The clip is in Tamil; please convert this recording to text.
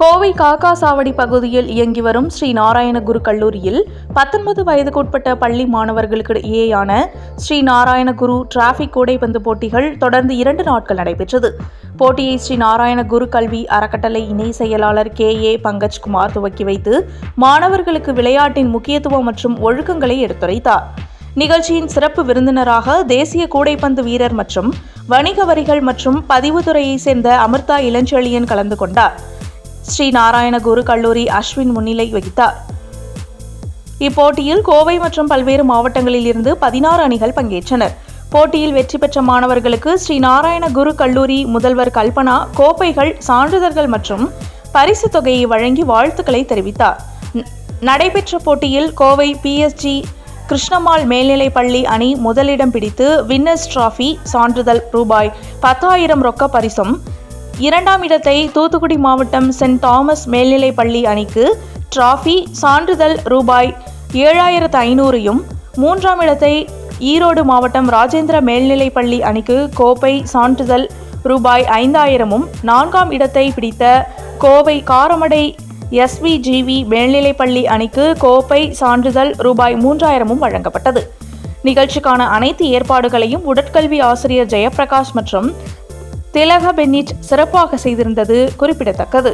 கோவை காக்கா சாவடி பகுதியில் இயங்கி வரும் ஸ்ரீ நாராயணகுரு கல்லூரியில் பத்தொன்பது வயதுக்குட்பட்ட பள்ளி மாணவர்களுக்கு இடையேயான ஸ்ரீ நாராயணகுரு டிராபிக் கூடைப்பந்து போட்டிகள் தொடர்ந்து இரண்டு நாட்கள் நடைபெற்றது. போட்டியை ஸ்ரீ நாராயணகுரு கல்வி அறக்கட்டளை இணை செயலாளர் கே. ஏ. பங்கஜ்குமார் துவக்கி வைத்து மாணவர்களுக்கு விளையாட்டின் முக்கியத்துவம் மற்றும் ஒழுக்கங்களை எடுத்துரைத்தார். நிகழ்ச்சியின் சிறப்பு விருந்தினராக தேசிய கூடைப்பந்து வீரர் மற்றும் வணிக வரிகள் மற்றும் பதிவுத்துறையைச் சேர்ந்த அமிர்தா இளஞ்செழியன் கலந்து கொண்டார். ஸ்ரீ நாராயண குரு கல்லூரி அஸ்வின் முன்னிலை வகித்தார். இப்போட்டியில் கோவை மற்றும் பல்வேறு மாவட்டங்களில் இருந்து பதினாறு அணிகள் பங்கேற்றனர். போட்டியில் வெற்றி பெற்ற மாணவர்களுக்கு ஸ்ரீ நாராயண குரு கல்லூரி முதல்வர் கல்பனா கோப்பைகள் சான்றிதழ்கள் மற்றும் பரிசு தொகையை வழங்கி வாழ்த்துக்களை தெரிவித்தார். நடைபெற்ற போட்டியில் கோவை பிஎஸ்ஜி கிருஷ்ணமால் மேல்நிலைப் பள்ளி அணி முதலிடம் பிடித்து வின்னர்ஸ் டிராஃபி சான்றிதழ் ரூபாய் பத்தாயிரம் ரொக்க பரிசும் இரண்டாம் இடத்தை தூத்துக்குடி மாவட்டம் சென்ட் தாமஸ் மேல்நிலைப் பள்ளி அணிக்கு டிராஃபி சான்றிதழ் ரூபாய் ஏழாயிரத்து ஐநூறையும் மூன்றாம் இடத்தை ஈரோடு மாவட்டம் ராஜேந்திர மேல்நிலைப் பள்ளி அணிக்கு கோப்பை சான்றிதழ் ரூபாய் ஐந்தாயிரமும் நான்காம் இடத்தை பிடித்த கோவை காரமடை எஸ்விஜிவி மேல்நிலைப்பள்ளி அணிக்கு கோப்பை சான்றிதழ் ரூபாய் மூன்றாயிரமும் வழங்கப்பட்டது. நிகழ்ச்சிக்கான அனைத்து ஏற்பாடுகளையும் உடற்கல்வி ஆசிரியர் ஜெயபிரகாஷ் மற்றும் திலக பென்னிட் சிறப்பாக செய்திருந்தது குறிப்பிடத்தக்கது.